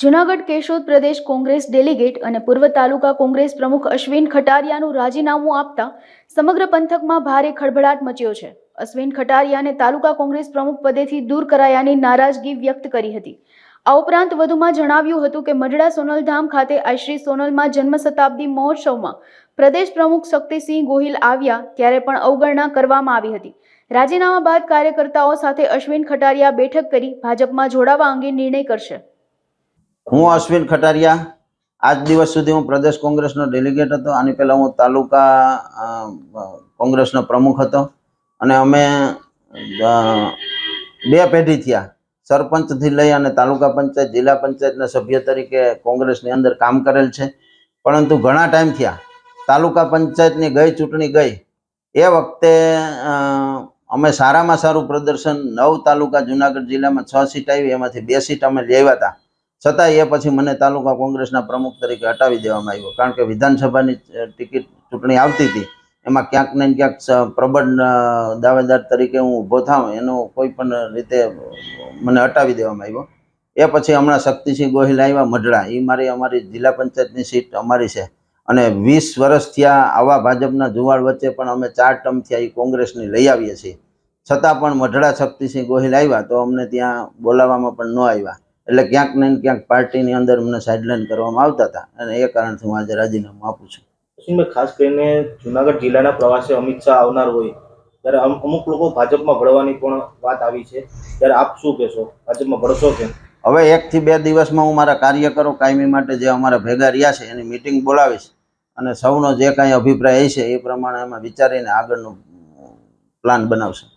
જૂનાગઢ કેશોદ પ્રદેશ Congress delegate અને પૂર્વ તાલુકા કોંગ્રેસ પ્રમુખ અશ્વિન ખટારિયાનું રાજીનામું આપતા સમગ્ર પંથકમાં ભારે ખળભળાટ મચ્યો છે. અશ્વિન ખટારિયાને તાલુકા કોંગ્રેસ પ્રમુખ પદેથી દૂર કરાયાની નારાજગી વ્યક્ત કરી હતી. આ ઉપરાંત વધુમાં જણાવ્યું હતું કે મઢડા સોનલધામ ખાતે આશ્રી સોનલમાં જન્મ શતાબ્દી મહોત્સવમાં પ્રદેશ પ્રમુખ શક્તિસિંહ ગોહિલ આવ્યા ત્યારે પણ અવગણના કરવામાં આવી હતી. રાજીનામા બાદ કાર્યકર્તાઓ સાથે અશ્વિન ખટારિયા બેઠક કરી ભાજપમાં જોડાવા અંગે નિર્ણય કરશે. હું અશ્વિન ખટારિયા. આજ દિવસ સુધી હું પ્રદેશ કોંગ્રેસનો ડેલિગેટ હતો. આની પહેલાં હું તાલુકા કોંગ્રેસનો પ્રમુખ હતો. અને અમે બે પેઢી થયા. સરપંચથી લઈ અને તાલુકા પંચાયત, જિલ્લા પંચાયતના સભ્ય તરીકે કોંગ્રેસની અંદર કામ કરેલ છે. પરંતુ ઘણા ટાઈમ થયા. તાલુકા પંચાયતની ગઈ ચૂંટણી ગઈ. એ વખતે અમે સારામાં સારું પ્રદર્શન નવ તાલુકા જુનાગઢ જિલ્લામાં છ સીટ આવી. એમાંથી બે સીટ અમે લેવા હતા છતાં એ પછી મને તાલુકા કોંગ્રેસના પ્રમુખ તરીકે હટાવી દેવામાં આવ્યો. કારણ કે વિધાનસભાની ટિકિટ ચૂંટણી આવતી હતી. એમાં ક્યાંક ને ક્યાંક પ્રબળ દાવેદાર તરીકે હું ઊભો થાઉં એનો કોઈ પણ રીતે મને હટાવી દેવામાં આવ્યો. એ પછી હમણાં શક્તિસિંહ ગોહિલ આવ્યા મઢડા. એ મારી, અમારી જિલ્લા પંચાયતની સીટ અમારી છે. અને વીસ વર્ષ થયા આવા ભાજપના જુવાળ વચ્ચે પણ અમે ચાર ટર્મ થયા એ કોંગ્રેસની લઈ આવીએ છીએ. છતાં પણ મઢડા શક્તિસિંહ ગોહિલ આવ્યા તો અમને ત્યાં બોલાવવામાં પણ ન આવ્યા. એટલે ક્યાંક ને ક્યાંક પાર્ટીની અંદર મને સાઇડલાઇન કરવામાં આવતા હતા. અને એ કારણથી હું આજે રાજીનામું આપું છું. ખાસ કરીને જુનાગઢ જિલ્લાના પ્રવાસે અમિત શાહ આવનાર હોય ત્યારે અમ- અમુક લોકો ભાજપમાં ભળવાની પણ વાત આવી છે. ત્યારે આપ શું કહેશો? ભાજપમાં ભળશો કે હવે એકથી બે દિવસમાં હું મારા કાર્યકરો કાયમી માટે જે અમારા ભેગા રહ્યા છે એની મિટિંગ બોલાવીશ. અને સૌનો જે કાંઈ અભિપ્રાય છે એ પ્રમાણે એમાં વિચારીને આગળનું પ્લાન બનાવશું.